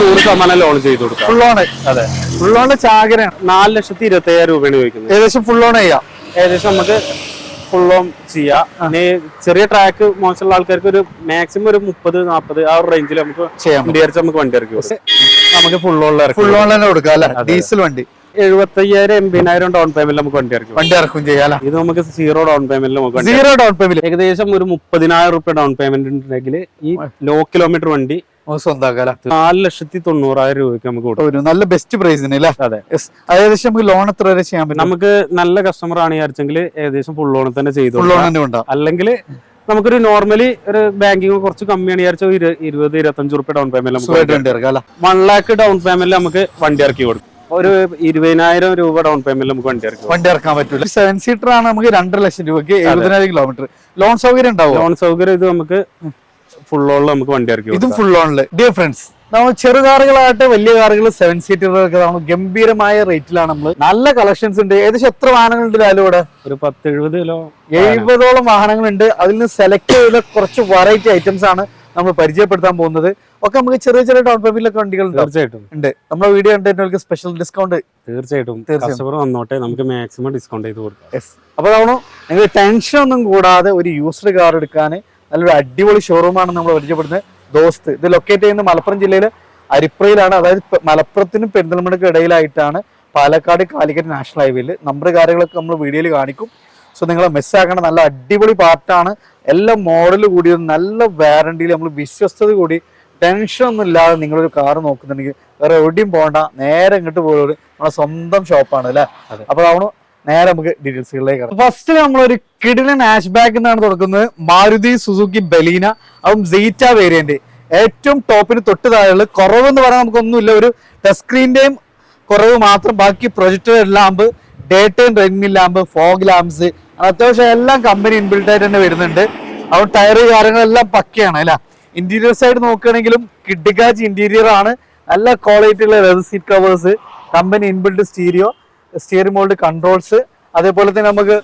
നൂറ് ശതമാനം ലോൺ ചെയ്ത് കൊടുക്കാം. ഫുൾ ഓൺ അതെ. ഫുൾ ഓൺ ചാകരയാണ് നാല് ലക്ഷത്തി ഇരുപത്തി അയ്യായിരം രൂപയാണ് ചോദിക്കുന്നത്. ഏകദേശം ഫുൾ ഓൺ ചെയ്യാം. ഏകദേശം നമുക്ക് ഫുൾ ഓൺ ചെയ്യാം. ഇനി ചെറിയ ട്രാക്ക് മോശമുള്ള ആൾക്കാർക്ക് ഒരു മാക്സിമം ഒരു മുപ്പത് നാപ്പത് ആ ഒരു റേഞ്ചിൽ നമുക്ക് ചെയ്യാം. വണ്ടി നമുക്ക് വണ്ടി ഇറക്കി നമുക്ക് ഫുൾ ഓൺ ഫുൾ ഓൺ തന്നെ കൊടുക്കാം അല്ലെ? ഡീസൽ വണ്ടി. എഴുപത്തി അയ്യായിരം എൺപതിനായിരം ഡൗൺ പേയ്മെന്റ് നമുക്ക് വണ്ടി ഇറക്കും. വണ്ടി ഇറക്കും ചെയ്യാം ഇത് നമുക്ക് സീറോ ഡൗൺ പേയ്മെന്റ് നമുക്ക് സീറോ ഡൗൺ പേയ്മെന്റ് ഏകദേശം ഒരു മുപ്പതിനായിരം റുപ്യ ഡൗൺ പേയ്മെന്റ് ഉണ്ടെങ്കിൽ ഈ ലോ കിലോമീറ്റർ വണ്ടി സ്വന്തമാക്കാം നാല് ലക്ഷത്തി തൊണ്ണൂറായിരം രൂപയ്ക്ക് നമുക്ക് കൊടുക്കാം. നല്ല ബെസ്റ്റ് പ്രൈസിന് അല്ലേ? അതെ. ഏകദേശം നമുക്ക് ലോൺ എത്ര വരെ ചെയ്യാൻ പറ്റും? നമുക്ക് നല്ല കസ്റ്റമർ ആണ് വിചാരിച്ചെങ്കിൽ ഏകദേശം ഫുൾ ലോൺ തന്നെ ചെയ്തു ഫുൾ ലോൺ അല്ലെങ്കിൽ നമുക്കൊരു നോർമലി ഒരു ബാങ്കിങ് കുറച്ച് കമ്മിയാണ് വിചാരിച്ചാൽ ഇരുപത് ഇരുപത്തഞ്ച് റുപ്യ down payment one lakh down payment നമുക്ക് വണ്ടി ഇറക്കി കൊടുക്കും. ഒരു ഇരുപതിനായിരം രൂപ ഡൗൺ പേയ്മെന്റ് നമുക്ക് വണ്ടി ഇറക്കാം വണ്ടി ഇറക്കാൻ പറ്റില്ല സെവൻ സീറ്റർ ആണ് നമുക്ക് രണ്ടര ലക്ഷം രൂപയ്ക്ക് എഴുപതിനായിരം കിലോമീറ്റർ ലോൺ സൗകര്യം ഉണ്ടാവും? ലോൺ സൗകര്യം ഇത് നമുക്ക് ഫുൾ ലോണിൽ നമുക്ക് വണ്ടി ഇറക്കി ഇതും ഫുൾ ഓണിൽ ഡിയർ ഫ്രണ്ട്സ് നമ്മൾ ചെറു കാറുകളായിട്ട് വലിയ കാറുകൾ സെവൻ സീറ്ററുകളൊക്കെ നമ്മൾ ഗംഭീരമായ റേറ്റിലാണ് നമ്മൾ നല്ല കളക്ഷൻസ് ഉണ്ട്. ഏകദേശം എത്ര വാഹനങ്ങളുണ്ട് ലാലു ഇവിടെ? ഒരു പത്ത് എഴുപത് കിലോ എഴുപതോളം വാഹനങ്ങളുണ്ട്. അതിൽ നിന്ന് സെലക്ട് ചെയ്ത കുറച്ച് വെറൈറ്റി ഐറ്റംസ് ആണ് നമ്മൾ പരിചയപ്പെടുത്താൻ പോകുന്നത്. ഒക്കെ നമുക്ക് ചെറിയ ചെറിയ ഡൗൺ പേയ്മെന്റിലൊക്കെ വണ്ടികൾ തീർച്ചയായിട്ടും. ഉണ്ട്. നമ്മുടെ വീഡിയോ കണ്ടിട്ട് സ്പെഷ്യൽ ഡിസ്കൗണ്ട് തീർച്ചയായിട്ടും. തീർച്ചയായിട്ടും കസ്റ്റമർ വന്നോട്ടെ നമുക്ക് മാക്സിമം ഡിസ്കൗണ്ട് ചെയ്ത് കൊടുക്കാം. അപ്പൊ തവണ നിങ്ങൾ ടെൻഷൻ ഒന്നും കൂടാതെ ഒരു യൂസ്ഡ് കാർ എടുക്കാൻ നല്ലൊരു അടിപൊളി ഷോറൂമാണ് നമ്മൾ പരിചയപ്പെടുന്നത്. ദോസ്ത്. ഇത് ലൊക്കേറ്റ് ചെയ്യുന്നത് മലപ്പുറം ജില്ലയിൽ അരിപ്രയിലാണ്. അതായത് മലപ്പുറത്തിനും പെരിന്തൽമണ്ണയ്ക്കും ഇടയിലായിട്ടാണ് പാലക്കാട് കാലിക്കറ്റ് നാഷണൽ ഹൈവേയിൽ നമ്പർ കാര്യങ്ങളൊക്കെ നമ്മൾ വീഡിയോയിൽ കാണിക്കും. സോ നിങ്ങളെ ആക്കേണ്ട. നല്ല അടിപൊളി പാർട്ടാണ് എല്ലാ മോഡൽ കൂടി നല്ല വാറണ്ടിയിൽ നമ്മൾ വിശ്വസ്തത കൂടി ടെൻഷനൊന്നും ഇല്ലാതെ നിങ്ങളൊരു കാർ നോക്കുന്നുണ്ടെങ്കിൽ വേറെ എവിടെയും പോകണ്ട നേരെ ഇങ്ങോട്ട് പോയത് നമ്മുടെ സ്വന്തം ഷോപ്പാണ് അല്ലേ? അപ്പോൾ അപ്പൊ അവണ് നേരെ നമുക്ക് ഡീറ്റെയിൽസുകളിലേക്ക് ഫസ്റ്റ് നമ്മളൊരു കിടിലൻ ആഷ് ബാഗ് എന്നാണ് തുടക്കുന്നത്. മാരുതി സുസുക്കി ബലീന അതും സീറ്റ വേരിയന്റ് ഏറ്റവും ടോപ്പിന് തൊട്ട് താഴെയുള്ള കുറവെന്ന് പറയാൻ നമുക്കൊന്നുമില്ല. ഒരു ടച്ച് സ്ക്രീന്റെയും കുറവ് മാത്രം. ബാക്കി പ്രൊജക്ടർ ലാമ്പ് ഡേ ടൈം റെഡ്മി ലാമ്പ് ഫോഗ് ലാമ്പ്സ് അത്യാവശ്യം എല്ലാം കമ്പനി ഇൻബിൽട്ട് ആയിട്ട് തന്നെ വരുന്നുണ്ട്. അപ്പോൾ ടയർ കാര്യങ്ങളെല്ലാം പക്കയാണ് അല്ല? ഇന്റീരിയർ സൈഡ് നോക്കുകയാണെങ്കിലും കിഡ്ഗാജ് ഇന്റീരിയർ ആണ്. നല്ല ക്വാളിറ്റിയുള്ള leather seat covers company inbuilt stereo steering mould controls അതേപോലെ തന്നെ നമുക്ക്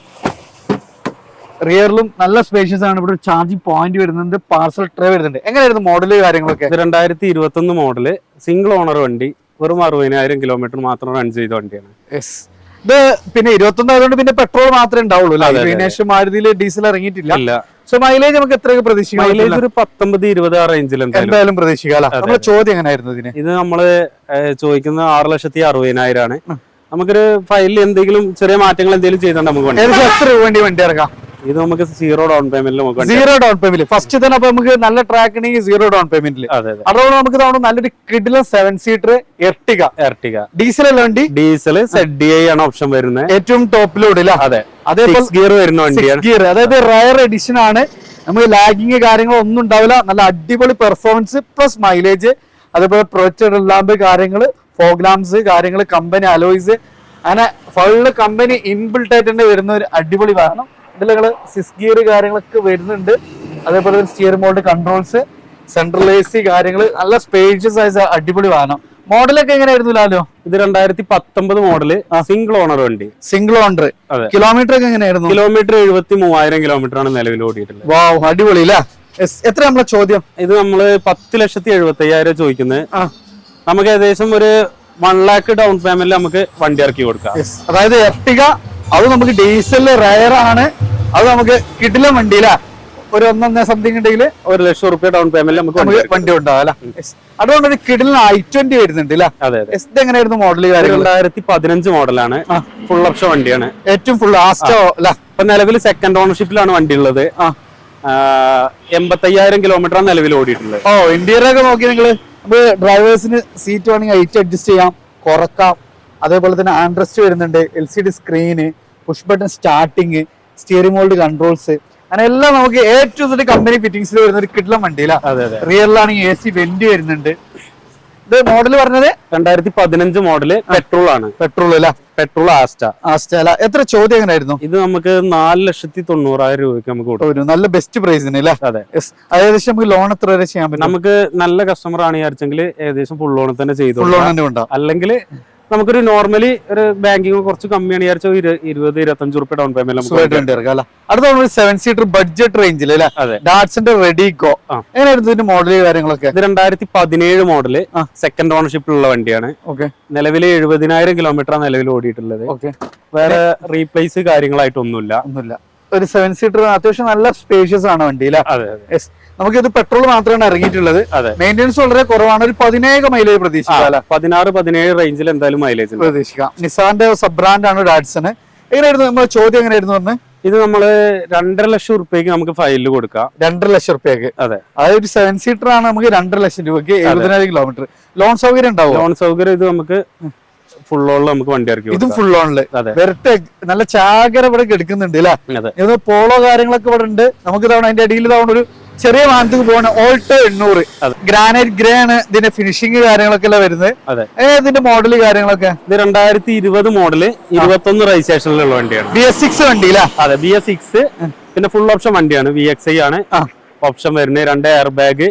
റിയറിലും നല്ല സ്പേഷ്യസ് ആണ്. ഇവിടെ ചാർജിങ് പോയിന്റ് വരുന്നുണ്ട് പാർസൽ ട്രേ വരുന്നുണ്ട്. എങ്ങനെയായിരുന്നു മോഡൽ കാര്യങ്ങളൊക്കെ? രണ്ടായിരത്തി ഇരുപത്തി ഒന്ന് മോഡൽ സിംഗിൾ ഓണർ വണ്ടി വെറും അറുപതിനായിരം കിലോമീറ്റർ മാത്രം റൺ ചെയ്ത വണ്ടിയാണ്. ഇത് പിന്നെ ഇരുപത്തൊന്ന് ആയതുകൊണ്ട് പിന്നെ പെട്രോൾ മാത്രമേ ഉണ്ടാവുള്ളൂ അതെ. മാരുതിയിൽ ഡീസൽ ഇറങ്ങിയിട്ടില്ല. സോ മൈലേജ് നമുക്ക് എത്രയൊക്കെ പ്രതീക്ഷിക്കാം മൈലേജ് ഒരു പത്തൊമ്പത് ഇരുപത് ആ റേഞ്ചിൽ എന്തായാലും. പ്രതീക്ഷിക്കാം ചോദ്യം എങ്ങനെയായിരുന്നു ഇതിന്? ഇത് നമ്മൾ ചോദിക്കുന്നത് ചോദിക്കുന്ന ആറ് ലക്ഷത്തി അറുപതിനായിരം ആണ് നമുക്കൊരു ഫയലിൽ എന്തെങ്കിലും ചെറിയ മാറ്റങ്ങൾ എന്തെങ്കിലും ചെയ്തോണ്ട് നമുക്ക് വണ്ടി ഏകദേശം എത്ര രൂപ വേണ്ടി വണ്ടി ഇറക്കാം? ഇത് നമുക്ക് സീറോ ഡൗൺ പേയ്മെന്റിൽ നമുക്ക് വണ്ടി സീറോ ഡൗൺ പേയ്മെന്റ് ഫസ്റ്റ് തന്നെ അപ്പൊ നമുക്ക് നല്ല ട്രാക്ക് ഉണ്ടെങ്കിൽ സീറോ ഡൗൺ പേയ്മെന്റിൽ അതെ അതെ. അതുകൊണ്ട് നമുക്ക് തവണ നല്ലൊരു കിഡിലെ seven seater Ertiga Ertiga diesel അല്ല വണ്ടി? ഡീസൽ സെഡ് ഡി ഐ ആണ് ഓപ്ഷൻ വരുന്നത്. ഏറ്റവും ടോപ്പിലോട് ഇല്ല അതെ. അതേപോലെ ഗിയർ വരുന്ന വണ്ടിയാണ്. ഗിയർ അതായത് റയർ എഡിഷൻ ആണ്. നമുക്ക് ലാഗിങ് കാര്യങ്ങളോ ഒന്നും ഉണ്ടാവില്ല. നല്ല അടിപൊളി പെർഫോമൻസ് പ്ലസ് മൈലേജ് അതേപോലെ പ്രൊജക്ടർ ലാമ്പ് കാര്യങ്ങൾ ലാംപ്സ് കാര്യങ്ങൾ കമ്പനി അലോയ്സ് അങ്ങനെ ഫുള്ള് കമ്പനി ഇൻബിൽട്ട് ആയിട്ട് തന്നെ വരുന്ന ഒരു അടിപൊളി വാഹനം. ഇതിൽ നിങ്ങൾ സിസ് ഗിയർ കാര്യങ്ങളൊക്കെ വരുന്നുണ്ട്. അതേപോലെ steer mould controls central A C കാര്യങ്ങൾ നല്ല സ്പേഷ്യസ് ആയ അടിപൊളി വാഹനം. മോഡലൊക്കെ എങ്ങനെയായിരുന്നു ലാലോ? ഇത് രണ്ടായിരത്തി പത്തൊമ്പത് മോഡൽ സിംഗിൾ ഓണർ വണ്ടി. സിംഗിൾ ഓണർ കിലോമീറ്റർ ഒക്കെ എങ്ങനെയായിരുന്നു? കിലോമീറ്റർ എഴുപത്തി മൂവായിരം കിലോമീറ്റർ ആണ് നിലവിൽ ഓടിയിട്ടുള്ളത്. വാവ് അടിപൊളി അല്ലേ. എത്ര നമ്മളെ ചോദ്യം? ഇത് നമ്മൾ പത്ത് ലക്ഷത്തി എഴുപത്തി അയ്യായിരം ചോദിക്കുന്നത് നമുക്ക് ഏകദേശം ഒരു വൺ ലാക്ക് ഡൗൺ പേയ്മെന്റിൽ നമുക്ക് വണ്ടി ഇറക്കി കൊടുക്കാം. അതായത് എർട്ടിക അത് നമുക്ക് ഡീസൽ റയർ ആണ്. അത് നമുക്ക് കിടില വണ്ടിയില. ഒരു ഒന്നൊന്നര സംതിങ് ഉണ്ടെങ്കിൽ ഒരു ലക്ഷം റുപ്യ ഡൗൺ പേയ്മെന്റ് നമുക്ക് വണ്ടി ഉണ്ടാവും അല്ലെ? അതുകൊണ്ട് ഒരു കിടിലിന് ഐ ട്വന്റി വരുന്നുണ്ട് അല്ലെ? അതെ അതെ. ഇത് എങ്ങനെയായിരുന്നു മോഡൽ കാര്യങ്ങൾ രണ്ടായിരത്തി പതിനഞ്ച് മോഡലാണ് ഫുൾ ഓപ്ഷൻ വണ്ടിയാണ്. ഏറ്റവും ഫുൾ ആസ്റ്റോ അല്ല? ഇപ്പൊ നിലവിൽ സെക്കൻഡ് ഓണർഷിപ്പിലാണ് വണ്ടി ഉള്ളത്. എൺപത്തയ്യായിരം കിലോമീറ്റർ ആണ് നിലവിൽ ഓടിയിട്ടുള്ളത്. ഓ ഇന്ത്യയിലൊക്കെ നോക്കി നിങ്ങൾ നമുക്ക് ഡ്രൈവേഴ്സിന് സീറ്റ് വേണമെങ്കിൽ ഹൈറ്റ് അഡ്ജസ്റ്റ് ചെയ്യാം കുറക്കാം. അതേപോലെ തന്നെ ആൻഡ്രസ്റ്റ് വരുന്നുണ്ട് L C D screen push button starting steering hold controls അങ്ങനെ എല്ലാം നമുക്ക് എ ടു സെഡ് കമ്പനി ഫിറ്റിംഗ്സിൽ വരുന്ന ഒരു കിഡ്ലം വണ്ടിയിലാണ് റിയറിലാണെങ്കിൽ എ സി വെന്റ് വരുന്നുണ്ട്. ഇത് മോഡൽ പറഞ്ഞത്? രണ്ടായിരത്തി പതിനഞ്ച് മോഡൽ പെട്രോൾ ആണ്. പെട്രോൾ അല്ല പെട്രോൾ ആസ്റ്റ. ആസ്റ്റല എത്ര ചോദ്യം എങ്ങനെയായിരുന്നു ഇത് നമുക്ക് നാല് ലക്ഷത്തി തൊണ്ണൂറായിരം രൂപയ്ക്ക് നമുക്ക് കൊടുക്കും. നല്ല ബെസ്റ്റ് പ്രൈസിന് അല്ലേ അതെ. ഏകദേശം നമുക്ക് ലോൺ എത്ര വരെ ചെയ്യാൻ പറ്റും? നമുക്ക് നല്ല കസ്റ്റമർ ആണ് വിചാരിച്ചെങ്കിൽ ഏകദേശം ഫുൾ ലോൺ തന്നെ ചെയ്തു ഫുൾ ലോൺ തന്നെ ഉണ്ടാവും അല്ലെങ്കിൽ നമുക്കൊരു നോർമലി ഒരു ബാങ്കിങ് കുറച്ച് കമ്മിയാണ് വിചാരിച്ച ഇരുപത് ഇരുപത്തഞ്ച് റുപ്യ ഡൗൺ പേയ്മെന്റ് അടുത്ത നമ്മൾ സെവൻ സീറ്റർ ബഡ്ജറ്റ് റേഞ്ചിൽ ഡാറ്റ്സിന്റെ റെഡി ഗോ. എങ്ങനെയായിരുന്നു ഇതിന്റെ മോഡൽ കാര്യങ്ങളൊക്കെ? ഇത് രണ്ടായിരത്തി പതിനേഴ് മോഡൽ സെക്കൻഡ് സെക്കൻഡ് ഓണർഷിപ്പിലുള്ള വണ്ടിയാണ്. ഓക്കെ. നിലവിൽ എഴുപതിനായിരം കിലോമീറ്റർ ആണ് നിലവിൽ ഓടിയിട്ടുള്ളത്. ഓക്കെ. വേറെ റീപ്ലേസ് കാര്യങ്ങളായിട്ടൊന്നുമില്ല. ഒന്നുമില്ല. ഒരു സെവൻ സീറ്റർ അത്യാവശ്യം നല്ല സ്പേഷ്യസ് ആണ് വണ്ടി അല്ലേ? അതെ അതെ. നമുക്ക് ഇത് പെട്രോൾ മാത്രമാണ് ഇറങ്ങിയിട്ടുള്ളത്. മെയിന്റെനൻസ് വളരെ കുറവാണ്. ഒരു പതിനേഴ് മൈലേജ് പ്രതീക്ഷിക്കാം പതിനാറ് പതിനേഴ് റേഞ്ചിൽ എന്തായാലും മൈലേജ് പ്രതീക്ഷിക്കാം. നിസാന്റെ സബ് ബ്രാൻഡ് ആണ് ഡാഡ്സൺ എങ്ങനെയായിരുന്നു നമ്മുടെ ചോദ്യം എങ്ങനെയായിരുന്നു പറഞ്ഞത് ഇത് നമ്മൾ രണ്ടര ലക്ഷം റുപ്യക്ക് നമുക്ക് ഫയലിൽ കൊടുക്കാം. രണ്ടര ലക്ഷം റുപ്യക്ക് അതെ. അതായത് ഒരു സെവൻ സീറ്റർ ആണ് നമുക്ക് രണ്ടര ലക്ഷം രൂപയ്ക്ക് എഴുപതിനായിരം കിലോമീറ്റർ ലോൺ സൗകര്യം ഉണ്ടാവും ലോൺ സൗകര്യം ഇത് നമുക്ക് ഫുൾ ഓണിൽ നമുക്ക് വണ്ടി ഇറക്കി ഇതും. ഫുൾ ഓണിൽ അതെ. നല്ല ചാകര ഇവിടെ എടുക്കുന്നുണ്ട് അല്ലെ പോളോ കാര്യങ്ങളൊക്കെ ഇവിടെ ഉണ്ട്. നമുക്ക് തവണ അതിന്റെ അടിയിൽ തവണ ഒരു ചെറിയ വാഹനത്തിൽ പോകണ ഓൾട്ടോ എണ്ണൂറ്. ഗ്രാനൈറ്റ് ഗ്രേ ആണ് ഇതിന്റെ ഫിനിഷിംഗ് കാര്യങ്ങളൊക്കെ അല്ലേ വരുന്നത്? അതെ. ഇതിന്റെ മോഡൽ കാര്യങ്ങളൊക്കെ? ഇത് രണ്ടായിരത്തി ഇരുപത് മോഡൽ ഇരുപത്തൊന്ന് രജിസ്ട്രേഷനിലുള്ള വണ്ടിയാണ്. ബി എസ് സിക്സ് വണ്ടി അതെ ബി എസ് സിക്സ് പിന്നെ ഫുൾ ഓപ്ഷൻ വണ്ടിയാണ്. വി എക്സ് ഐ ആണ്. ഓപ്ഷൻ വരുന്നത് രണ്ട് air bag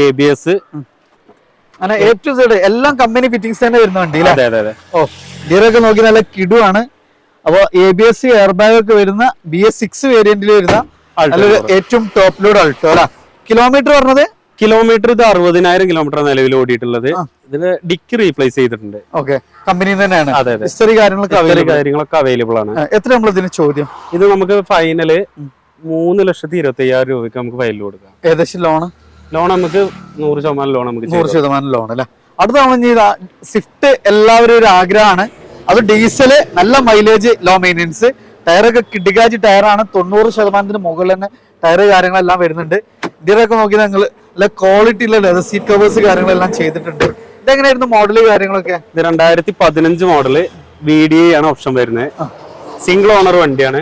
A B S അങ്ങനെ എ ടു സെഡ് എല്ലാം കമ്പനി ഫിറ്റിംഗ്സ് തന്നെ വരുന്ന വണ്ടി അതെ അതെ അതെ. ഓ ഗിയറൊക്കെ നോക്കി നല്ല കിടുവാണ്. അപ്പൊ A B S C air bag ഒക്കെ വരുന്ന ബി എസ് സിക്സ് വേരിയന്റിൽ വരുന്ന നല്ലൊരു ഏറ്റവും ടോപ്പ് ലോഡ് അൾട്ടോ അല്ല? കിലോമീറ്റർ പറഞ്ഞത്? കിലോമീറ്റർ ഇത് അറുപതിനായിരം കിലോമീറ്റർ നിലവിൽ ഓടിയിട്ടുള്ളത്. ഇതിന് ഡിക്കി റീപ്ലേസ് ചെയ്തിട്ടുണ്ട്. ഓക്കെ കമ്പനി തന്നെയാണ്. അതെ ഹിസ്റ്ററി കാര്യങ്ങളൊക്കെ കാര്യങ്ങളൊക്കെ അവൈലബിൾ ആണ്. എത്ര നമ്മൾ ഇതിന് ചോദ്യം? ഇത് നമുക്ക് ഫൈനൽ മൂന്ന് ലക്ഷത്തി ഇരുപത്തി അയ്യായിരം രൂപയ്ക്ക് നമുക്ക് ഫൈനൽ കൊടുക്കാം. ഏകദേശം ലോണ് ലോൺ നമുക്ക് നൂറ് ശതമാനം ലോൺ നമുക്ക് നൂറ് ശതമാനം ലോൺ അല്ലേ? അടുത്ത നമ്മൾ ചെയ്ത സ്വിഫ്റ്റ് എല്ലാവരും ഒരു ആഗ്രഹമാണ്. അത് ഡീസൽ നല്ല മൈലേജ് ലോ മെയിന്റെനൻസ് ടയറൊക്കെ കിഡിക്കാജ് ടയറാണ് തൊണ്ണൂറ് ശതമാനത്തിന് മുകളിൽ തന്നെ ടയർ കാര്യങ്ങളെല്ലാം വരുന്നുണ്ട്. ഇതിലൊക്കെ നോക്കി നിങ്ങൾ നല്ല ക്വാളിറ്റി ഉള്ള ലെതർ സീറ്റ് കവേഴ്സ് കാര്യങ്ങളെല്ലാം ചെയ്തിട്ടുണ്ട്. ഇതെങ്ങനെയായിരുന്നു മോഡൽ കാര്യങ്ങളൊക്കെ? ഇത് രണ്ടായിരത്തി പതിനഞ്ച് മോഡൽ വി ഡി ആണ് ഓപ്ഷൻ വരുന്നത്. സിംഗിൾ ഓണർ വണ്ടിയാണ്.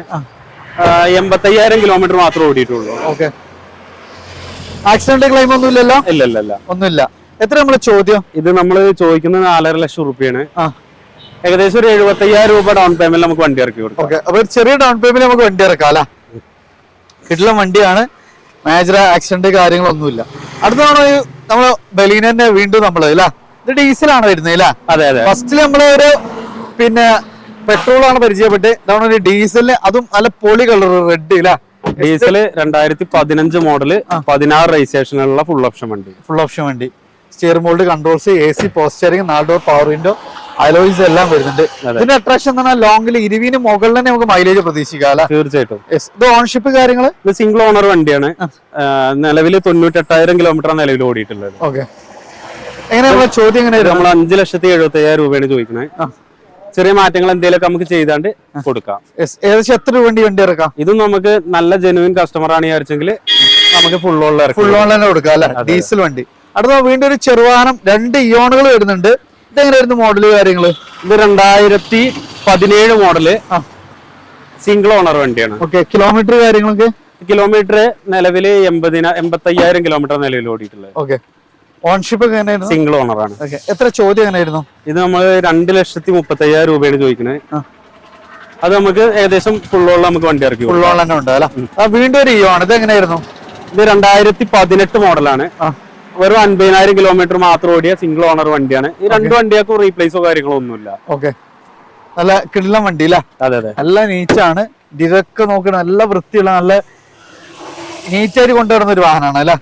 എൺപത്തയ്യായിരം കിലോമീറ്റർ മാത്രമേ ഓടിയിട്ടുള്ളൂ. ഓക്കെ ആക്സിഡന്റ് ക്ലെയിം ഒന്നും ഇല്ലല്ലോ? ഇല്ല ഇല്ല ഇല്ല. ഒന്നുമില്ല. എത്ര നമ്മൾ ചോദ്യം? ഇത് നമ്മൾ ചോദിക്കുന്നത് നാലര ലക്ഷം റുപ്യാണ് ഏകദേശം ഒരു എഴുപത്തയ്യായിരം രൂപ ഡൗൺ പേയ്മെന്റ് നമുക്ക് വണ്ടി ഇറക്കി കൊടുക്കാം. ഓക്കെ. അപ്പൊ ഒരു ചെറിയ ഡൗൺ പേയ്മെന്റ് നമുക്ക് വണ്ടി ഇറക്കാം അല്ലെ? കിട്ടുന്ന വണ്ടിയാണ്. മേജർ ആക്സിഡന്റ് കാര്യങ്ങളൊന്നുമില്ല. അടുത്ത തവണ ഈ നമ്മൾ ബലീനെ വീണ്ടും നമ്മൾ അല്ല? ഇത് ഡീസലാണ് വരുന്നത് അല്ല? അതെ അതെ. ഫസ്റ്റ് നമ്മൾ ഒരു പിന്നെ പെട്രോൾ ആണ് പരിചയപ്പെട്ട് ഒരു ഡീസലിന് അതും നല്ല പൊളി കളർ റെഡ് അല്ല? ഡീസൽ രണ്ടായിരത്തി പതിനഞ്ച് മോഡൽ പതിനാറ് രജിസ്ട്രേഷനുള്ള ഫുൾ ഓപ്ഷൻ വണ്ടി. ഫുൾ ഓപ്ഷൻ വണ്ടി. Steer mould controls A C പോസ്റ്ററിംഗ് നാല് ഡോർ പവർ വിൻഡോ അലോയിസ് എല്ലാം വരുന്നുണ്ട്. ഇതിന്റെ അട്രാക്ഷൻ എന്ന് പറഞ്ഞാൽ ലോങ്ങിൽ ഇരുവിന് മുകളിൽ തന്നെ നമുക്ക് മൈലേജ് പ്രതീക്ഷിക്കാം തീർച്ചയായിട്ടും. ഇത് ഓൺഷിപ്പ് കാര്യങ്ങൾ ഇത് സിംഗിൾ ഓണർ വണ്ടിയാണ്. നിലവിൽ തൊണ്ണൂറ്റെട്ടായിരം കിലോമീറ്റർ നിലവിൽ ഓടിയിട്ടുള്ളത്. ഓക്കെ എങ്ങനെയാണ് ചോദ്യം എങ്ങനെയാണ് നമ്മൾ അഞ്ച് ലക്ഷത്തി എഴുപത്തി അയ്യായിരം രൂപയാണ് ചോദിക്കുന്നത്. ചെറിയ മാറ്റങ്ങൾ എന്തെങ്കിലും നമുക്ക് ചെയ്താണ്ട് കൊടുക്കാം. ഏകദേശം എത്ര രൂപ വണ്ടി വണ്ടി ഇറക്കാം? ഇതും നമുക്ക് നല്ല ജെനുവിൻ കസ്റ്റമർ ആണ് വിചാരിച്ചെങ്കിൽ നമുക്ക് ഫുൾ ഇറക്കി ഫുൾ ഓൺ തന്നെ കൊടുക്കാം അല്ലെ? ഡീസൽ വണ്ടി. അടുത്ത വീണ്ടും ഒരു ചെറുവാഹനം രണ്ട് ഇയോണുകൾ വരുന്നുണ്ട്. ഇതെങ്ങനെയായിരുന്നു മോഡൽ കാര്യങ്ങൾ? ഇത് രണ്ടായിരത്തി പതിനേഴ് മോഡൽ സിംഗിൾ ഓണർ വണ്ടിയാണ്. ഓക്കെ കിലോമീറ്റർ കാര്യങ്ങളൊക്കെ? കിലോമീറ്റർ നിലവിൽ എൺപതിന എൺപത്തയ്യായിരം കിലോമീറ്റർ നിലവിൽ ഓടിയിട്ടുള്ളത്. ഓക്കെ ഓൺഷിപ്പ് എങ്ങനെയായിരുന്നു? സിംഗിൾ ഓണർ ആണ്. എത്ര ചോദ്യം എങ്ങനെയായിരുന്നു? ഇത് നമ്മൾ രണ്ട് ലക്ഷത്തി മുപ്പത്തി അയ്യായിരം രൂപയാണ് ചോദിക്കുന്നത് അത് നമുക്ക് ഏകദേശം ഓണിൽ നമുക്ക് വണ്ടി ഇറക്കി. ഓൺ തന്നെ ഉണ്ട് അല്ല? വീണ്ടും ഒരു ഇയോ ആണ് ഇത് എങ്ങനെയായിരുന്നു? ഇത് രണ്ടായിരത്തി പതിനെട്ട് മോഡലാണ് വെറും അൻപതിനായിരം കിലോമീറ്റർ മാത്രം ഓടിയ സിംഗിൾ ഓണർ വണ്ടിയാണ്. ഈ രണ്ട് വണ്ടിയാക്കും റീപ്ലേസോ കാര്യങ്ങളോ ഒന്നുമില്ല ഓക്കെ നല്ല കിടിലം വണ്ടി അല്ലേ? അതെ അതെ. നല്ല നീറ്റാണ്. ഇതൊക്കെ നോക്കണ നല്ല വൃത്തിയുള്ള നല്ല നീറ്റായിട്ട് കൊണ്ടുവരുന്ന ഒരു വാഹനമാണ് അല്ലെ?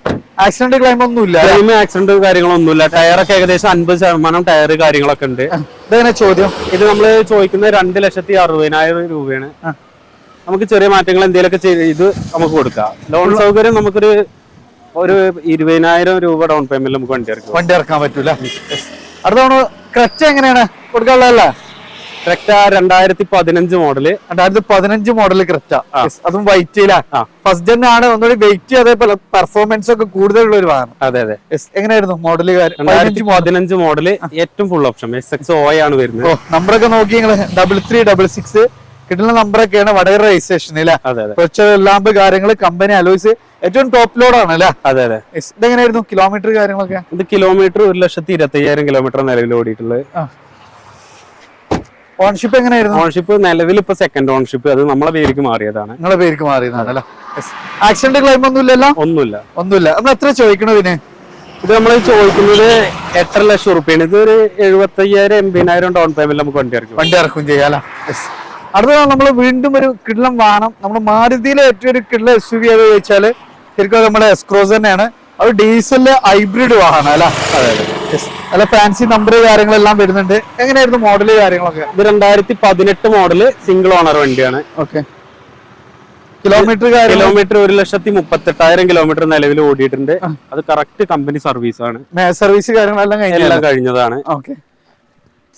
ആക്സിഡന്റ് ക്ലൈം ഒന്നുമില്ല ക്ലെയിം ആക്സിഡന്റ് കാര്യങ്ങളൊന്നുമില്ല. ടയറൊക്കെ ഏകദേശം അൻപത് ശതമാനം ടയർ കാര്യങ്ങളൊക്കെ ഉണ്ട്. ഇതെങ്ങനെ ചോദ്യം? ഇത് നമ്മൾ ചോദിക്കുന്നത് രണ്ട് ലക്ഷത്തി അറുപതിനായിരം രൂപയാണ്. നമുക്ക് ചെറിയ മാറ്റങ്ങൾ എന്തെങ്കിലുമൊക്കെ ചെയ്ത് നമുക്ക് കൊടുക്കാം. ലോൺ സൗകര്യം നമുക്കൊരു ഒരു ഇരുപതിനായിരം രൂപ ഡൗൺ പേയ്മെന്റ് നമുക്ക് വണ്ടി ഇറക്കാം. വണ്ടി ഇറക്കാൻ പറ്റൂല. അടുത്ത ക്രച്ച എങ്ങനെയാണ് കൊടുക്കാനുള്ളതല്ലേ കറക്റ്റ് രണ്ടായിരത്തി പതിനഞ്ച് മോഡൽ രണ്ടായിരത്തി പതിനഞ്ച് മോഡൽ ക്രെറ്റ. അതും വൈറ്റ്. ഫസ്റ്റ് ജെൻ ആണ്. ഒന്നുകൂടി വെയിറ്റ് അതേപോലെ പെർഫോമൻസ് ഒക്കെ കൂടുതലുള്ള ഒരു വാഹനം. അതെ അതെ. എങ്ങനെയായിരുന്നു മോഡൽ രണ്ടായിരത്തി പതിനഞ്ച് മോഡൽ ഏറ്റവും full option S X O ആണ് വരുന്നത്. നമ്പറൊക്കെ നോക്കി ഡബിൾ ത്രീ ഡബിൾ സിക്സ് കിട്ടുന്ന നമ്പറൊക്കെയാണ് വടകര രജിസ്ട്രേഷൻ അല്ലേ കുറച്ച് ലാമ്പ് കാര്യങ്ങൾ കമ്പനി അലോയ്സ് ഏറ്റവും ടോപ്പ് ലോഡ് ആണ് അല്ലേ അതെ അതെ. ഇതെങ്ങനെയായിരുന്നു? കിലോമീറ്റർ കാര്യങ്ങളൊക്കെ? ഇത് കിലോമീറ്റർ ഒരു ലക്ഷത്തി ഇരുപത്തി അയ്യായിരം കിലോമീറ്റർ നിലവിൽ ഓടിയിട്ടുള്ളത് ഓൺഷിപ്പ് എങ്ങനെയായിരുന്നു? ഓൺഷിപ്പ് നിലവിൽ ഇപ്പൊ സെക്കൻഡ് ഓൺഷിപ്പ് അത് നമ്മളെ പേരിക്ക് മാറിയതാണ്. നിങ്ങളെ പേര്ക്ക് മാറിയതാണ് അല്ലേ? ആക്സിഡന്റ് ക്ലെയിം ഒന്നും ഇല്ലല്ലോ ഒന്നുമില്ല. ഒന്നുമില്ല. നമ്മൾ എത്ര ചോദിക്കണ ഇതിന്? ഇത് നമ്മൾ ചോദിക്കുന്നത് എട്ടര ലക്ഷം റുപ്യാണ് ഇത് ഒരു എഴുപത്തി അയ്യായിരം എൺപതിനായിരം ഡൗൺ പേയ്മെന്റ് നമുക്ക് വണ്ടി ഇറക്കും. വണ്ടി ഇറക്കും ചെയ്യാലോ അടുത്ത നമ്മൾ വീണ്ടും ഒരു കിടലം വാഹനം. നമ്മൾ മാരുതിയിലെ ഏറ്റവും ഒരു കിടലം എസ് യു വി ഏത് ചോദിച്ചാൽ ശരിക്കും അത് നമ്മുടെ എസ്ക്രോസ് തന്നെയാണ്. അത് ഡീസലിലെ ഹൈബ്രിഡ് വാഹനം അല്ല? അല്ല ഫാൻസി നമ്പർ കാര്യങ്ങളെല്ലാം വരുന്നുണ്ട്. എങ്ങനെയായിരുന്നു മോഡൽ കാര്യങ്ങളൊക്കെ? ഇത് രണ്ടായിരത്തി പതിനെട്ട് മോഡൽ സിംഗിൾ ഓണർ വണ്ടിയാണ്. ഓക്കെ കിലോമീറ്റർ കിലോമീറ്റർ ഒരു ലക്ഷത്തി മുപ്പത്തെട്ടായിരം കിലോമീറ്റർ നിലവിൽ ഓടിയിട്ടുണ്ട്. അത് കറക്റ്റ് കമ്പനി സർവീസ് ആണ്. സർവീസ് കാര്യങ്ങളെല്ലാം എല്ലാം കഴിഞ്ഞതാണ്. ഓക്കെ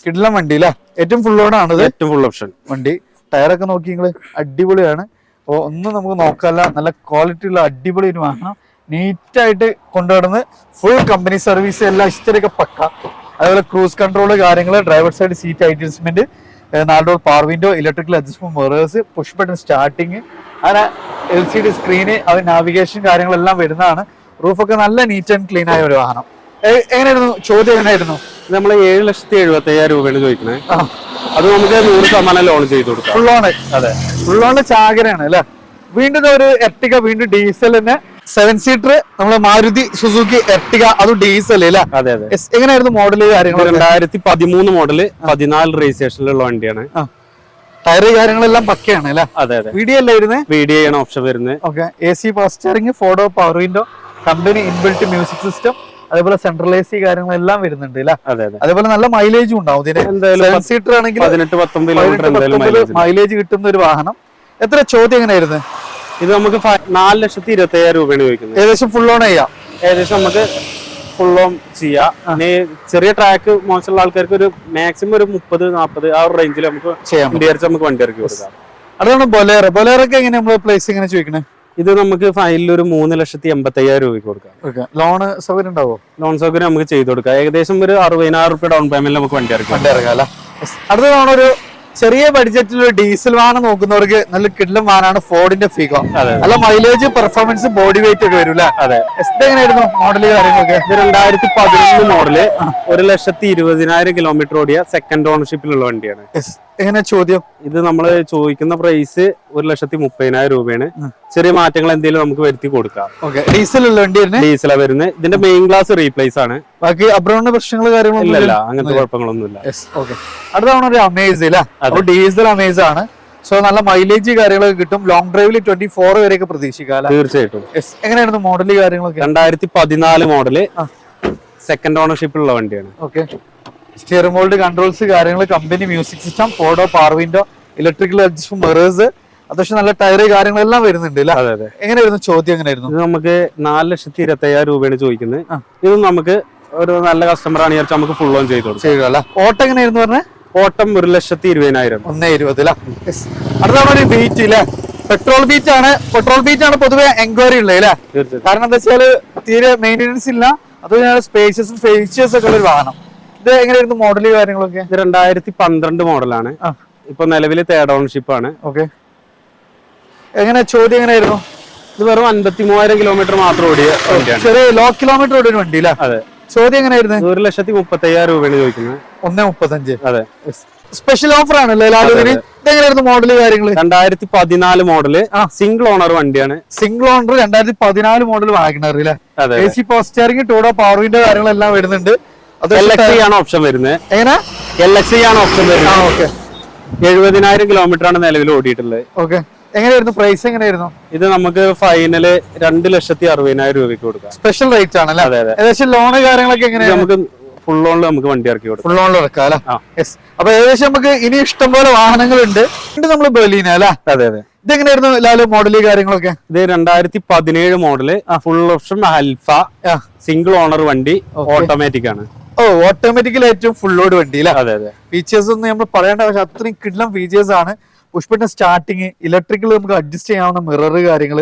കിഡ്ലം വണ്ടി അല്ലേ? ഏറ്റവും ഫുൾ ഓൺ ആണ് ഏറ്റവും ഫുൾ ഓപ്ഷൻ വണ്ടി. ടയറൊക്കെ നോക്കി നിങ്ങൾ. അടിപൊളിയാണ്. ഒന്നും നമുക്ക് നോക്കാല്ല. നല്ല ക്വാളിറ്റി ഉള്ള അടിപൊളി ഒരു വാഹനം. നീറ്റായിട്ട് കൊണ്ടുവന്ന് ഫുൾ കമ്പനി സർവീസ് എല്ലാം ഇഷ്ടമൊക്കെ പക്ക. അതുപോലെ ക്രൂസ് കൺട്രോൾ കാര്യങ്ങൾ ഡ്രൈവർ സൈഡ് സീറ്റ് അഡ്ജസ്റ്റ്മെന്റ് നാല് door power window electrical adjustment mirrors push button starting അങ്ങനെ എൽ സി ഡി സ്ക്രീന് അത് നാവിഗേഷൻ കാര്യങ്ങളെല്ലാം വരുന്നതാണ്. റൂഫൊക്കെ നല്ല നീറ്റ് ആൻഡ് ക്ലീൻ ആയ ഒരു വാഹനം. എങ്ങനെയായിരുന്നു? ചോദ്യം എങ്ങനെയായിരുന്നു? നമ്മൾ ഏഴ് ലക്ഷത്തി എഴുപത്തി അയ്യായിരം രൂപയാണ് ചോദിക്കുന്നത് അത് നമുക്ക് നൂറ് ശതമാനം ലോൺ ചെയ്ത് കൊടുക്കാം. ഫുൾ ഓൺ അതെ. ഫുൾ ഓൺ ചാകരയാണ് അല്ലെ? വീണ്ടും ഒരു എർട്ടിക വീണ്ടും ഡീസൽ തന്നെ സെവൻ സീറ്റർ നമ്മളെ മാരുതി സുസുക്കി എർട്ടിക അതും ഡീസൽ അല്ലേ അതെ അതെ. എങ്ങനെയായിരുന്നു മോഡൽ കാര്യങ്ങൾ രണ്ടായിരത്തി പതിമൂന്ന് മോഡൽ പതിനാല് രജിസ്ട്രേഷനിലുള്ള വണ്ടിയാണ്. ടയർ കാര്യങ്ങളെല്ലാം പക്കയാണ് അല്ലേ? അതെ അതെ. അല്ലായിരുന്നേ ആണ് ഓപ്ഷൻ വരുന്നത് okay. A C steering, photo power window company inbuilt music system അതേപോലെ സെൻട്രൽ എ സി കാര്യങ്ങളെല്ലാം വരുന്നുണ്ട് അതേപോലെ നല്ല മൈലേജും ഉണ്ടാവും ഇതിന്. സീറ്റർ ആണെങ്കിൽ മൈലേജ് കിട്ടുന്ന ഒരു വാഹനം. എത്ര ചോദ്യം എങ്ങനെയായിരുന്നു? ഇത് നമുക്ക് നാല് ലക്ഷത്തി ഇരുപത്തി അയ്യായിരം രൂപയാണ് ചോദിക്കുന്നത്. ഏകദേശം ഫുൾ ഓൺ ചെയ്യാം. ഏകദേശം നമുക്ക് ഫുൾ ഓൺ ചെയ്യാം. ചെറിയ ട്രാക്ക് മോശമുള്ള ആൾക്കാർക്ക് ഒരു മാക്സിമം ഒരു മുപ്പത് നാൽപ്പത് ആ ഒരു റേഞ്ചിൽ നമുക്ക് ചെയ്യാം. അടിച്ച് നമുക്ക് വണ്ടി ഇറക്കി കൊടുക്കാം. അതാണ് ബൊലേറോ. ബൊലേറൊക്കെ എങ്ങനെ നമ്മൾ പ്ലേസ് എങ്ങനെ ചോദിക്കണേ? ഇത് നമുക്ക് ഫൈനലിൽ ഒരു മൂന്ന് ലക്ഷത്തി എൺപത്തി അയ്യായിരം രൂപയ്ക്ക് കൊടുക്കാം. ലോൺ സൗകര്യം ഉണ്ടാവോ? ലോൺ സൗകര്യം നമുക്ക് ചെയ്ത് കൊടുക്കാം. ഏകദേശം ഒരു അറുപതിനായിരം റുപ്യ ഡൗൺ പേയ്മെന്റ് നമുക്ക് വണ്ടി ഇറക്കാം വണ്ടി ഇറക്കാം അല്ലേ? അടുത്ത തവണ ഒരു ചെറിയ ബഡ്ജറ്റിൽ ഒരു ഡീസൽ വാഹനം നോക്കുന്നവർക്ക് നല്ല കിഡ്ലം വാഹനമാണ് ഫോർഡിന്റെ ഫിഗോ നല്ല മൈലേജ് പെർഫോമൻസ് ബോഡി വെയിറ്റ് ഒക്കെ വരും അതെ. എങ്ങനെയായിരുന്നു മോഡൽ കാര്യങ്ങളൊക്കെ? ഇത് രണ്ടായിരത്തി പതിനൊന്ന് മോഡൽ ഒരു ലക്ഷത്തി ഇരുപതിനായിരം കിലോമീറ്റർ ഓടിയ സെക്കൻഡ് ഓണർഷിപ്പിലുള്ള വണ്ടിയാണ്. എങ്ങനെ ചോദ്യം? ഇത് നമ്മൾ ചോദിക്കുന്ന പ്രൈസ് ഒരു ലക്ഷത്തി മുപ്പതിനായിരം രൂപയാണ്. ചെറിയ മാറ്റങ്ങൾ എന്തെങ്കിലും നമുക്ക് വരുത്തി കൊടുക്കാം. ഡീസൽ ഡീസലാ വരുന്നത്. ഇതിന്റെ മെയിൻ ഗ്ലാസ് റീപ്ലേസ് ആണ്. ബാക്കി അബ്രോണിന്റെ പ്രശ്നങ്ങൾ കാര്യങ്ങളൊന്നും ഇല്ല? അങ്ങനത്തെ കുഴപ്പങ്ങളൊന്നുമില്ല. ഓക്കെ അടുത്ത തവണ ഒരു അമേസ് അപ്പൊ ഡീസൽ അമേസ് ആണ്. സോ നല്ല മൈലേജ് കാര്യങ്ങളൊക്കെ കിട്ടും. ലോങ് ഡ്രൈവിൽ ട്വന്റി ഫോർ വരെയൊക്കെ പ്രതീക്ഷിക്കാം തീർച്ചയായിട്ടും. എങ്ങനെയായിരുന്നു മോഡൽ കാര്യങ്ങളൊക്കെ? രണ്ടായിരത്തി പതിനാല് മോഡൽ സെക്കൻഡ് ഉള്ള വണ്ടിയാണ്. ഓക്കെ സ്റ്റിയറിംഗ് മോൾഡ് കൺട്രോൾസ് കാര്യങ്ങൾ company music system ഫോഡോ power window electrical adjust mirrors അത്യാവശ്യം നല്ല ടയർ കാര്യങ്ങളെല്ലാം വരുന്നുണ്ട് അതെ അതെ. എങ്ങനെയായിരുന്നു? ചോദ്യം എങ്ങനെയായിരുന്നു? ഇത് നമുക്ക് നാല് ലക്ഷത്തി ഇരുപത്തി അയ്യായിരം രൂപയാണ് ചോദിക്കുന്നത് ഇത് നമുക്ക് ഒരു നല്ല കസ്റ്റമർ ആണ് വിചാരിച്ചാൽ നമുക്ക് ഫുൾ ഓൺ ചെയ്ത് കൊടുക്കാം. അല്ല ഓട്ടം എങ്ങനെയായിരുന്നു പറഞ്ഞത് ഓട്ടം ഒരു ലക്ഷത്തി ഇരുപതിനായിരം. ഒന്നേ ഇരുപത് അല്ലേ അടുത്ത ഒരു ബീറ്റ് അല്ലേ പെട്രോൾ ബീറ്റ് ആണ്. പെട്രോൾ ബീറ്റ് ആണ് പൊതുവെ എൻക്വയറി ഉള്ളത് അല്ലേ കാരണം എന്താ വെച്ചാൽ തീരെ മെയിന്റെനൻസ് ഇല്ല. അതുപോലെ സ്പേഷ്യസും ഫേഷ്യസ് ഒക്കെ ഉള്ള ഒരു വാഹനം. ഇത് എങ്ങനെയായിരുന്നു മോഡൽ കാര്യങ്ങളൊക്കെ? ഇത് രണ്ടായിരത്തി പന്ത്രണ്ട് മോഡലാണ്. ഇപ്പൊ നിലവിൽ തേർഡ് ഓണർഷിപ്പ് ആണ്. ഓക്കെ എങ്ങനെ ചോദ്യം എങ്ങനെയായിരുന്നു? ഇത് വെറും അൻപത്തി മൂവായിരം കിലോമീറ്റർ മാത്രം ഓടിയ ചെറിയ ലോ കിലോമീറ്റർ ഓടിയ വണ്ടി അല്ലേ അതെ. ചോദ്യം എങ്ങനെയായിരുന്നു? ഒരു ലക്ഷത്തി മുപ്പത്തി അയ്യായിരം രൂപയാണ് ചോദിക്കുന്നത്. ഒന്നേ മുപ്പത്തഞ്ച്. അതെ. സ്പെഷ്യൽ ഓഫർ ആണല്ലേ ലാലുവിന് ഇതെങ്ങനെയായിരുന്നു കാര്യങ്ങൾ രണ്ടായിരത്തി പതിനാല് മോഡൽ ആ. സിംഗിൾ ഓണർ വണ്ടിയാണ്. സിംഗിൾ ഓണർ രണ്ടായിരത്തി പതിനാല് മോഡൽ വാഗണർ അല്ലേ അതെ A C steering ടൂഡോ power window കാര്യങ്ങളെല്ലാം വരുന്നുണ്ട്. ആണ് ഓപ്ഷൻ വരുന്നത് എങ്ങനെ? എൽ എക്സ് ആണ് ഓപ്ഷൻ വരുന്നത് എഴുപതിനായിരം കിലോമീറ്റർ ആണ് നിലവിൽ ഓടിയിട്ടുള്ളത്. ഓക്കെ. എങ്ങനെയായിരുന്നു? പ്രൈസ് എങ്ങനെയായിരുന്നു? ഇത് നമുക്ക് ഫൈനൽ രണ്ട് ലക്ഷത്തി അറുപതിനായിരം രൂപയ്ക്ക് കൊടുക്കാം. സ്പെഷ്യൽ റേറ്റ് ആണല്ലേ അതെ അതെ. ഏകദേശം ലോണ് കാര്യങ്ങളൊക്കെ ഇത് എങ്ങനെയാണ്? നമുക്ക് ഫുൾ ഓണിൽ നമുക്ക് വണ്ടി ഇറക്കി കൊടുക്കാം. ഫുൾ ഓണിൽ ഇറക്കാം അല്ലേ. യെസ് അപ്പൊ ഏകദേശം നമുക്ക് ഇനി ഇഷ്ടം പോലെ വാഹനങ്ങളുണ്ട്. നമ്മൾ ബെർലീന അല്ലേ? അതെ അതെ. ഇതെങ്ങനെയായിരുന്നു ലാലു മോഡൽ കാര്യങ്ങളൊക്കെ? ഇത് രണ്ടായിരത്തി പതിനേഴ് model full option Alpha single owner വണ്ടി ഓട്ടോമാറ്റിക് ആണ്. ഓ ഓട്ടോമാറ്റിക്കലി ഏറ്റവും ഫുൾ ലോഡ് വണ്ടി അല്ലേ അതെ അതെ. ഫീച്ചേഴ്സ് ഒന്നും നമ്മൾ പറയേണ്ട പക്ഷെ അത്രയും കിഡ്ലം ഫീച്ചേഴ്സ് ആണ്. പുഷ്പിന്റെ സ്റ്റാർട്ടിങ് ഇലക്ട്രിക്കൽ നമുക്ക് അഡ്ജസ്റ്റ് ചെയ്യാവുന്ന മിറർ കാര്യങ്ങൾ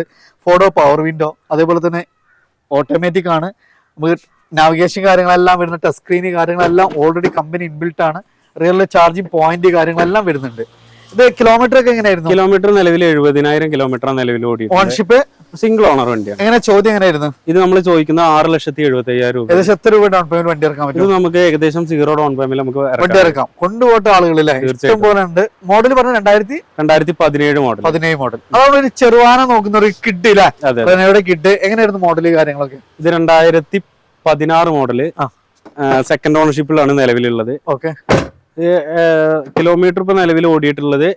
ഫോട്ടോ പവർ വിൻഡോ അതേപോലെ തന്നെ ഓട്ടോമാറ്റിക് ആണ്. നമുക്ക് നാവിഗേഷൻ കാര്യങ്ങളെല്ലാം വരുന്ന ടച്ച് സ്ക്രീൻ കാര്യങ്ങളെല്ലാം ഓൾറെഡി കമ്പനി ഇൻബിൽട്ട് ആണ്. റിയലിലെ ചാർജിങ് പോയിന്റ് കാര്യങ്ങളെല്ലാം വരുന്നുണ്ട്. ഇത് കിലോമീറ്റർ ഒക്കെ എങ്ങനെയായിരുന്നു? കിലോമീറ്റർ നിലവിൽ എഴുപതിനായിരം കിലോമീറ്റർ നിലവിൽ ഓടി ഓൺഷിപ്പ് സിംഗിൾ ഓണർ വണ്ടിയാണ്. എങ്ങനെ ചോദ്യം എങ്ങനെയായിരുന്നു? ഇത് നമ്മൾ ചോദിക്കുന്ന ആറ് ലക്ഷത്തി എഴുപത്തി അയ്യായിരം രൂപ. ഏകദേശം എത്ര രൂപ ഡൗൺ പേയ്മെന്റ് വണ്ടി ഇറക്കാൻ പറ്റും? ഇത് നമുക്ക് ഏകദേശം സീറോ ഡൗൺ പേയ്മെന്റ് നമുക്ക് വണ്ടി ഇറക്കാം. കൊണ്ടുപോട്ട ആളുകളില്ലേ ഇഷ്ടം. പോലെ ഉണ്ട്. മോഡൽ പറഞ്ഞ രണ്ടായിരത്തി രണ്ടായിരത്തി പതിനേഴ് മോഡൽ പതിനേഴ് മോഡൽ അതാണ് ഒരു ചെറുവാന നോക്കുന്ന ഒരു കിഡ് ഇല്ലേ റെനോയുടെ കിഡ് എങ്ങനെയായിരുന്നു മോഡൽ കാര്യങ്ങളൊക്കെ? ഇത് രണ്ടായിരത്തി പതിനാറ് മോഡൽ സെക്കൻഡ് ഓണർഷിപ്പിലാണ് നിലവിലുള്ളത്. ഓക്കെ കിലോമീറ്റർ ഇപ്പൊ നിലവിൽ ഓടിയിട്ടുള്ളത്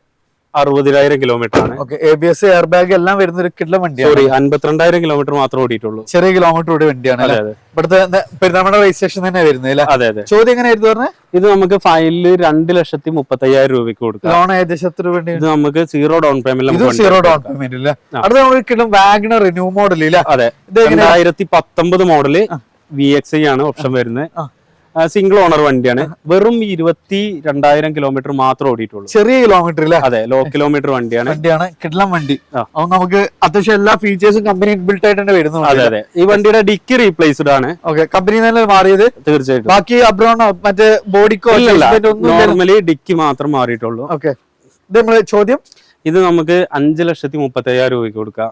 അറുപതിനായിരം കിലോമീറ്റർ ആണ്. Okay A B S air bag എല്ലാം വരുന്ന ഒരു കിട്ടുന്ന വണ്ടിയാണ്. സോറി അൻപത്തിരണ്ടായിരം കിലോമീറ്റർ മാത്രമേ ഓടിയിട്ടുള്ളൂ. ചെറിയ കിലോമീറ്റർ ഓടി വണ്ടിയാണ് ഇവിടുത്തെ പെരുന്നാമണ രജിസ്ട്രേഷൻ തന്നെ വരുന്നത് അതെ അതെ. ചോദ്യം എങ്ങനെയായിരുന്നു പറഞ്ഞത് ഇത് നമുക്ക് ഫൈനൽ രണ്ട് ലക്ഷത്തി മുപ്പത്തി അയ്യായിരം രൂപയ്ക്ക് കൊടുക്കാം. ലോൺ ഏകദേശം വേണ്ടി ഇത് നമുക്ക് zero down payment zero down payment ഇല്ല. അടുത്ത നമ്മൾ കിട്ടും വാഗ്നർ ന്യൂ മോഡൽ അതെ. രണ്ടായിരത്തി പത്തൊമ്പത് മോഡൽ വി എക്സ് ഐ ആണ് ഓപ്ഷൻ വരുന്നത്. സിംഗിൾ ഓണർ വണ്ടിയാണ്. വെറും ഇരുപത്തി രണ്ടായിരം കിലോമീറ്റർ മാത്രം ഓടിയിട്ടുള്ളൂ. ചെറിയ കിലോമീറ്റർ അല്ലേ അതെ ലോ കിലോമീറ്റർ വണ്ടിയാണ്. വണ്ടിയാണ് കിടലം വണ്ടി. അപ്പൊ നമുക്ക് അത്യാവശ്യം എല്ലാ ഫീച്ചേഴ്സും കമ്പനി ബിൽറ്റ് ആയിട്ട് തന്നെ അതെ അതെ. ഈ വണ്ടിയുടെ ഡിക്കി റീപ്ലേസ്ഡ് ആണ്. ഓക്കെ കമ്പനി തന്നെ മാറിയത്? തീർച്ചയായിട്ടും. ബാക്കി അബ്രോണോ മറ്റേ ബോഡിക്കോ നോർമലി ഡിക്കി മാത്രം മാറിയിട്ടുള്ളൂ. ഓക്കെ ഇത് നമ്മൾ ചോദ്യം? ഇത് നമുക്ക് അഞ്ചു ലക്ഷത്തി മുപ്പത്തി അയ്യായിരം രൂപയ്ക്ക് കൊടുക്കാം.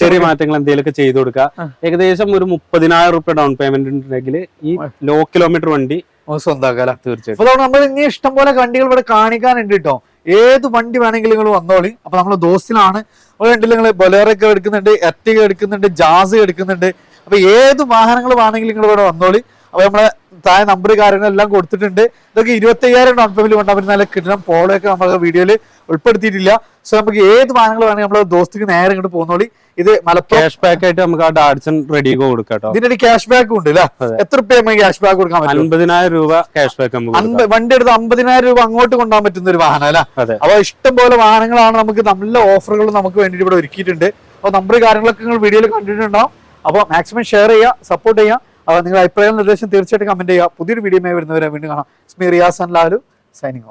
ചെറിയ മാറ്റങ്ങൾ എന്തെങ്കിലുമൊക്കെ ചെയ്തു കൊടുക്കുക. ഏകദേശം ഒരു മുപ്പതിനായിരം റുപ്യ ഡൗൺ പേയ്മെന്റ് ഉണ്ടെങ്കിൽ ഈ ലോ കിലോമീറ്റർ വണ്ടി സ്വന്തമാക്കാലോ സ്വന്തമാക്കാം തീർച്ചയായിട്ടും. നമ്മൾ ഇനി ഇഷ്ടം പോലെ വണ്ടികൾ ഇവിടെ കാണിക്കാനുണ്ട് കേട്ടോ ഏത് വണ്ടി വേണമെങ്കിലും നിങ്ങൾ വന്നോളി. അപ്പൊ നമ്മൾ ദോസ്തിലാണ്. അവിടെ നിങ്ങൾ ബൊലേറൊക്കെ എടുക്കുന്നുണ്ട് എർട്ടിക എടുക്കുന്നുണ്ട് ജാസ് എടുക്കുന്നുണ്ട്. അപ്പൊ ഏത് വാഹനങ്ങൾ വേണമെങ്കിലും നിങ്ങൾ ഇവിടെ വന്നോളി. അപ്പൊ നമ്മളെ താഴെ നമ്പർ കാര്യങ്ങളെല്ലാം കൊടുത്തിട്ടുണ്ട്. ഇതൊക്കെ ഇരുപത്തി അയ്യായിരം ഡൗൺ പേയ്മെന്റ് കൊണ്ടാൽ പറ്റുന്ന നല്ല കിട്ടണം. പോളോ ഒക്കെ നമ്മളെ വീഡിയോയിൽ ഉൾപ്പെടുത്തിയിട്ടില്ല. സോ നമുക്ക് ഏത് വാഹനങ്ങൾ വേണമെങ്കിൽ നമ്മളെ ദോസ്തിക്ക് നേരെ ഇങ്ങോട്ട് പോകുന്നോളി ഇത് മലപ്പുറം ക്യാഷ് ബാക്ക് ആയിട്ട് നമുക്ക് ആ ഡാഡ്സൺ റെഡി കൊടുക്കാം ഇതിന്റെ ക്യാഷ് ബാക്ക് ഉണ്ട് അല്ലേ? എത്ര രൂപ നമുക്ക് ക്യാഷ് ബാക്ക് കൊടുക്കാൻ പറ്റും? അൻപതിനായിരം രൂപ ക്യാഷ് ബാക്ക് നമുക്ക് വണ്ടി എടുത്ത് അമ്പതിനായിരം രൂപ അങ്ങോട്ട് കൊണ്ടുപോകാൻ പറ്റുന്ന ഒരു വാഹനം അല്ല? അപ്പോൾ അപ്പൊ ഇഷ്ടം പോലെ വാഹനങ്ങളാണ് നമുക്ക് നല്ല ഓഫറുകൾ നമുക്ക് വേണ്ടിയിട്ട് ഇവിടെ ഒരുക്കിയിട്ടുണ്ട്. അപ്പോൾ നമ്പർ കാര്യങ്ങളൊക്കെ നിങ്ങൾ വീഡിയോയിൽ കണ്ടിട്ടുണ്ടാവും. അപ്പോൾ മാക്സിമം ഷെയർ ചെയ്യുക സപ്പോർട്ട് ചെയ്യുക. അപ്പോൾ നിങ്ങളുടെ അഭിപ്രായം നിർദ്ദേശം തീർച്ചയായിട്ടും കമന്റ് ചെയ്യുക. പുതിയൊരു വീഡിയോ വരുന്നവരെ വീണ്ടും കാണാം. സ്മി റിയാസൻ ലാലു സൈനിങ് ഓഫ്